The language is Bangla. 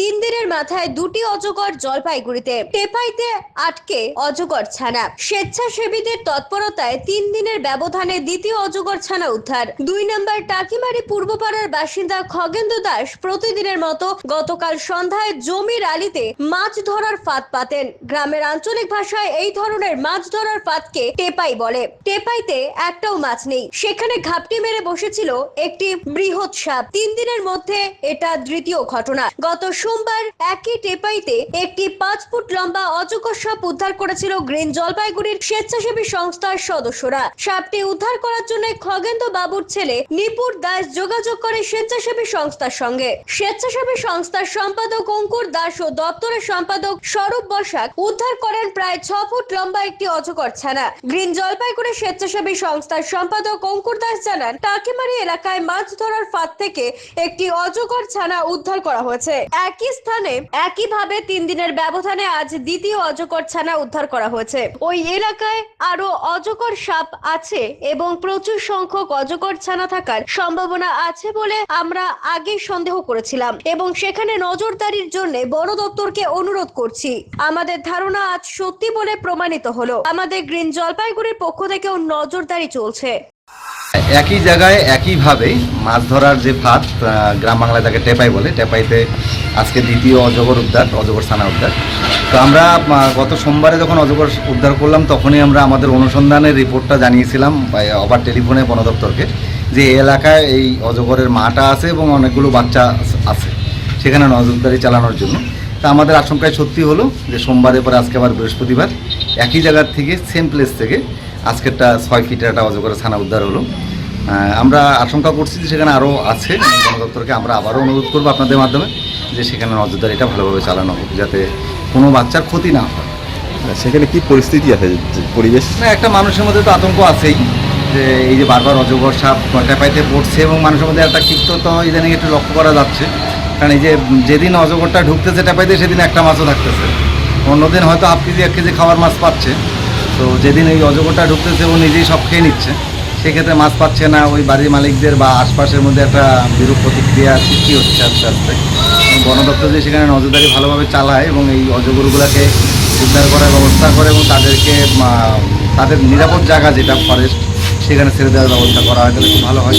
তিন দিনের মাথায় দুটি অজগর জলপাইগুড়িতে, টেপাইতে আটকে অজগর ছানা। স্বেচ্ছাসেবীদের তৎপরতায় তিন দিনের ব্যবধানে দ্বিতীয় অজগর ছানা উদ্ধার। দুই নম্বর টাকিমারি পূর্বপাড়ার বাসিন্দা খগেন্দ্র দাস প্রতিদিনের মতো গতকাল সন্ধ্যায় জমির আলিতে মাছ ধরার ফাঁদ পাতেন। গ্রামের আঞ্চলিক ভাষায় এই ধরনের মাছ ধরার ফাঁদকে টেপাই বলে। টেপাইতে একটাও মাছ নেই। সেখানে ঘাপটি মেরে বসেছিল একটি বৃহৎ সাপ। তিন দিনের মধ্যে এটা দ্বিতীয় ঘটনা। গত সোমবার একই টেপাইতে একটি পাঁচ ফুট লম্বা অজগর সাপ উদ্ধার করেছিল গ্রিন জলপাইগুড়ির স্বেচ্ছাসেবী সংস্থার সদস্যরা। সাপটি উদ্ধার করার জন্য খগেন্দ্র বাবুর ছেলে নিপুর দাস যোগাযোগ করে স্বেচ্ছাসেবী সংস্থার সঙ্গে। স্বেচ্ছাসেবী সংস্থার সম্পাদক অঙ্কুর দাস ও দপ্তরের সম্পাদক স্বরূপ বসাক উদ্ধার করেন প্রায় ছ ফুট লম্বা একটি অজগর ছানা। গ্রিন জলপাইগুড়ি স্বেচ্ছাসেবী সংস্থার সম্পাদক অঙ্কুর দাস জানান, টাকিমারি এলাকায় মাছ ধরার ফাঁদ থেকে একটি অজগর ছানা উদ্ধার করা হয়েছে। একই স্থানে একইভাবে তিন দিনের ব্যবধানে আজ দ্বিতীয় অজকর ছানা উদ্ধার করা হয়েছে। ওই এলাকায় আরও অজকর সাপ আছে এবং প্রচুর সংখ্যক অজকর ছানা থাকার সম্ভাবনা আছে বলে আমরা আগে সন্দেহ করেছিলাম এবং সেখানে নজরদারির জন্য বন দপ্তরকে অনুরোধ করছি। আমাদের ধারণা আজ সত্যি বলে প্রমাণিত হলো। আমাদের গ্রিন জলপাইগুড়ির পক্ষ থেকেও নজরদারি চলছে। একই জায়গায় একইভাবে মাছ ধরার যে ফাঁদ গ্রাম বাংলায় তাকে টেপাই বলে। টেপাইতে আজকে দ্বিতীয় অজগর উদ্ধার, অজগর সানা উদ্ধার। তো আমরা গত সোমবারে যখন অজগর উদ্ধার করলাম, তখনই আমরা আমাদের অনুসন্ধানের রিপোর্টটা জানিয়েছিলাম আবার টেলিফোনে বন দপ্তরকে যে এলাকায় এই অজগরের মাটা আছে এবং অনেকগুলো বাচ্চা আছে সেখানে নজরদারি চালানোর জন্য। তা আমাদের আশঙ্কায় সত্যি হলো যে সোমবারের পরে আজকে আবার বৃহস্পতিবার একই জায়গার থেকে সেম প্লেস থেকে আজকেরটা ছয় ফিটের একটা অজগরের ছানা উদ্ধার হলো। আমরা আশঙ্কা করছি যে সেখানে আরও আছে। দপ্তরকে আমরা আবারও অনুরোধ করব আপনাদের মাধ্যমে যে সেখানে নজরদারিটা ভালোভাবে চালানো হোক যাতে কোনো বাচ্চার ক্ষতি না হয়। সেখানে কি পরিস্থিতি আছে? পরিবেশ? না একটা মানুষের মধ্যে তো আতঙ্ক আছেই। যে এই যে বারবার অজগর সাপ ট্যাপাইতে পড়ছে এবং মানুষের মধ্যে একটা ক্ষিপ্ততা ইদানিং একটু লক্ষ্য করা যাচ্ছে। কারণ এই যে যেদিন অজগরটা ঢুকতেছে ট্যাপাইতে সেদিন একটা মাছও থাকতেছে। অন্যদিন হয়তো হাফ কেজি এক কেজি খাওয়ার মাছ পাচ্ছে। তো যেদিন এই অজগরটা ঢুকতেছে, ও নিজেই সব খেয়ে নিচ্ছে। সেক্ষেত্রে মাছ পাচ্ছে না, ওই বাড়ির মালিকদের বা আশপাশের মধ্যে একটা বিরূপ প্রতিক্রিয়া সৃষ্টি হচ্ছে আস্তে আস্তে। বন দপ্তর যে সেখানে নজরদারি ভালোভাবে চালায় এবং এই অজগরগুলোকে উদ্ধার করার ব্যবস্থা করে এবং তাদেরকে তাদের নিরাপদ জায়গা যেটা ফরেস্ট সেখানে ছেড়ে দেওয়ার ব্যবস্থা করা হয়, তাহলে খুব ভালো হয়।